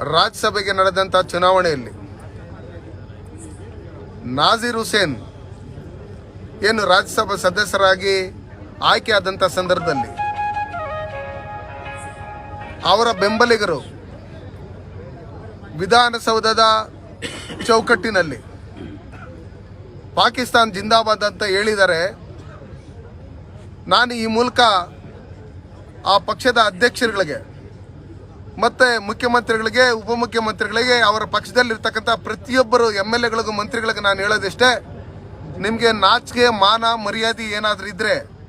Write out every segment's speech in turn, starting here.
ರಾಜ್ಯಸಭೆಗೆ ನಡೆದಂಥ ಚುನಾವಣೆಯಲ್ಲಿ ನಾಜೀರ್ ಹುಸೇನ್ ಏನು ರಾಜ್ಯಸಭಾ ಸದಸ್ಯರಾಗಿ ಆಯ್ಕೆಯಾದಂಥ ಸಂದರ್ಭದಲ್ಲಿ ಅವರ ಬೆಂಬಲಿಗರು ವಿಧಾನಸೌಧದ ಚೌಕಟ್ಟಿನಲ್ಲಿ ಪಾಕಿಸ್ತಾನ್ ಜಿಂದಾಬಾದ್ ಅಂತ ಹೇಳಿದರೆ ನಾನು ಈ ಮೂಲಕ ಆ ಪಕ್ಷದ ಅಧ್ಯಕ್ಷರುಗಳಿಗೆ ಮತ್ತೆ ಮುಖ್ಯಮಂತ್ರಿಗಳಿಗೆ, ಉಪಮುಖ್ಯಮಂತ್ರಿಗಳಿಗೆ, ಅವರ ಪಕ್ಷದಲ್ಲಿರ್ತಕ್ಕಂಥ ಪ್ರತಿಯೊಬ್ಬರು ಎಂ ಎಲ್ ಎಗಳಿಗೂ, ಮಂತ್ರಿಗಳಿಗೆ ನಾನು ಹೇಳೋದಿಷ್ಟೇ, ನಿಮಗೆ ನಾಚಿಕೆ, ಮಾನ, ಮರ್ಯಾದೆ ಏನಾದರೂ ಇದ್ರೆ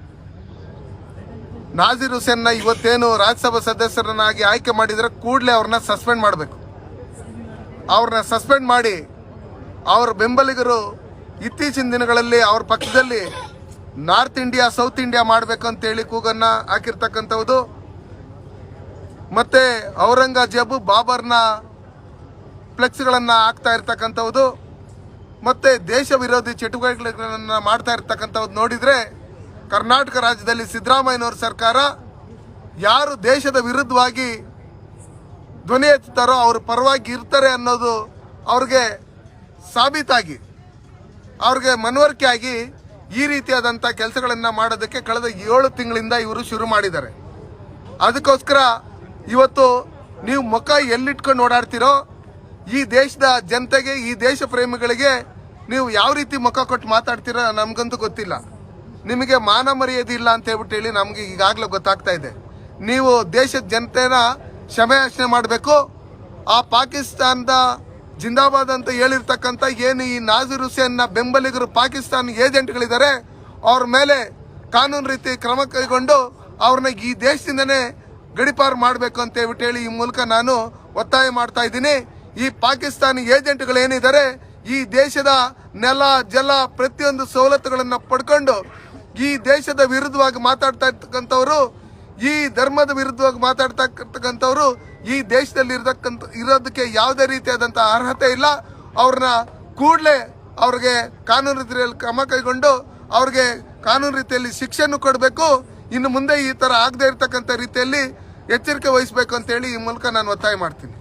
ನಾಜೀರ್ ಹುಸೇನ್ನ ಇವತ್ತೇನು ರಾಜ್ಯಸಭಾ ಸದಸ್ಯರನ್ನಾಗಿ ಆಯ್ಕೆ ಮಾಡಿದರೆ ಕೂಡಲೇ ಅವ್ರನ್ನ ಸಸ್ಪೆಂಡ್ ಮಾಡಬೇಕು. ಅವ್ರನ್ನ ಸಸ್ಪೆಂಡ್ ಮಾಡಿ, ಅವರ ಬೆಂಬಲಿಗರು ಇತ್ತೀಚಿನ ದಿನಗಳಲ್ಲಿ ಅವ್ರ ಪಕ್ಷದಲ್ಲಿ ನಾರ್ತ್ ಇಂಡಿಯಾ, ಸೌತ್ ಇಂಡಿಯಾ ಮಾಡಬೇಕು ಅಂತೇಳಿ ಕೂಗನ್ನ ಹಾಕಿರ್ತಕ್ಕಂಥದ್ದು ಮತ್ತೆ ಔರಂಗಜೇಬು ಬಾಬರ್ನ ಫ್ಲೆಕ್ಸ್ಗಳನ್ನು ಹಾಕ್ತಾ ಇರ್ತಕ್ಕಂಥದ್ದು ಮತ್ತೆ ದೇಶ ವಿರೋಧಿ ಚಟುವಟಿಕೆಗಳನ್ನು ಮಾಡ್ತಾ ಇರ್ತಕ್ಕಂಥದ್ದು ನೋಡಿದ್ರೆ ಕರ್ನಾಟಕ ರಾಜ್ಯದಲ್ಲಿ ಸಿದ್ದರಾಮಯ್ಯನವ್ರ ಸರ್ಕಾರ ಯಾರು ದೇಶದ ವಿರುದ್ಧವಾಗಿ ಧ್ವನಿ ಎತ್ತುತ್ತಾರೋ ಅವ್ರ ಪರವಾಗಿ ಇರ್ತಾರೆ ಅನ್ನೋದು ಅವ್ರಿಗೆ ಸಾಬೀತಾಗಿ, ಅವ್ರಿಗೆ ಮನವರಿಕೆ ಆಗಿ ಈ ರೀತಿಯಾದಂಥ ಕೆಲಸಗಳನ್ನು ಮಾಡೋದಕ್ಕೆ ಕಳೆದ ಏಳು ತಿಂಗಳಿಂದ ಇವರು ಶುರು ಮಾಡಿದ್ದಾರೆ. ಅದಕ್ಕೋಸ್ಕರ ಇವತ್ತು ನೀವು ಮುಖ ಎಲ್ಲಿಟ್ಕೊಂಡು ಓಡಾಡ್ತಿರೋ ಈ ದೇಶದ ಜನತೆಗೆ, ಈ ದೇಶ ಪ್ರೇಮಿಗಳಿಗೆ ನೀವು ಯಾವ ರೀತಿ ಮುಖ ಕೊಟ್ಟು ಮಾತಾಡ್ತೀರೋ ನಮಗಂತೂ ಗೊತ್ತಿಲ್ಲ. ನಿಮಗೆ ಮಾನ ಮರ್ಯಾದೆ ಇಲ್ಲ ಅಂತ ಹೇಳ್ಬಿಟ್ಟು ಹೇಳಿ ನಮಗೆ ಈಗಾಗಲೇ ಗೊತ್ತಾಗ್ತಾ ಇದೆ. ನೀವು ದೇಶದ ಜನತೆನ ಕ್ಷಮೆಯಾಚನೆ ಮಾಡಬೇಕು. ಆ ಪಾಕಿಸ್ತಾನದ ಜಿಂದಾಬಾದ್ ಅಂತ ಹೇಳಿರ್ತಕ್ಕಂಥ ಏನು ಈ ನಾಜೀರ್ ಹುಸೇನ್ನ ಬೆಂಬಲಿಗರು ಪಾಕಿಸ್ತಾನ ಏಜೆಂಟ್ಗಳಿದ್ದಾರೆ, ಅವ್ರ ಮೇಲೆ ಕಾನೂನು ರೀತಿ ಕ್ರಮ ಕೈಗೊಂಡು ಅವ್ರನ್ನ ಈ ದೇಶದಿಂದನೇ ಗಡಿಪಾರು ಮಾಡಬೇಕು ಅಂತ ಹೇಳಿ ಈ ಮೂಲಕ ನಾನು ಒತ್ತಾಯ ಮಾಡ್ತಾ ಇದ್ದೀನಿ. ಈ ಪಾಕಿಸ್ತಾನಿ ಏಜೆಂಟ್ಗಳು ಏನಿದ್ದಾರೆ, ಈ ದೇಶದ ನೆಲ, ಜಲ ಪ್ರತಿಯೊಂದು ಸವಲತ್ತುಗಳನ್ನು ಪಡ್ಕೊಂಡು ಈ ದೇಶದ ವಿರುದ್ಧವಾಗಿ ಮಾತಾಡ್ತಾ ಇರ್ತಕ್ಕಂಥವ್ರು, ಈ ಧರ್ಮದ ವಿರುದ್ಧವಾಗಿ ಮಾತಾಡ್ತಾ ಇರ್ತಕ್ಕಂಥವ್ರು, ಈ ದೇಶದಲ್ಲಿ ಇರತಕ್ಕಂಥ, ಇರೋದಕ್ಕೆ ಯಾವುದೇ ರೀತಿಯಾದಂಥ ಅರ್ಹತೆ ಇಲ್ಲ. ಅವ್ರನ್ನ ಕೂಡಲೇ ಅವ್ರಿಗೆ ಕಾನೂನು ರೀತಿಯಲ್ಲಿ ಕ್ರಮ ಕೈಗೊಂಡು ಅವ್ರಿಗೆ ಕಾನೂನು ರೀತಿಯಲ್ಲಿ ಶಿಕ್ಷೆನೂ ಕೊಡಬೇಕು. ಇನ್ನು ಮುಂದೆ ಈ ತರ ಆಗದೇ ಇರತಕ್ಕಂಥ ರೀತಿಯಲ್ಲಿ ಎಚ್ಚರಿಕೆ ವಹಿಸಬೇಕು ಅಂತೇಳಿ ಈ ಮೂಲಕ ನಾನು ಒತ್ತಾಯ ಮಾಡ್ತೀನಿ.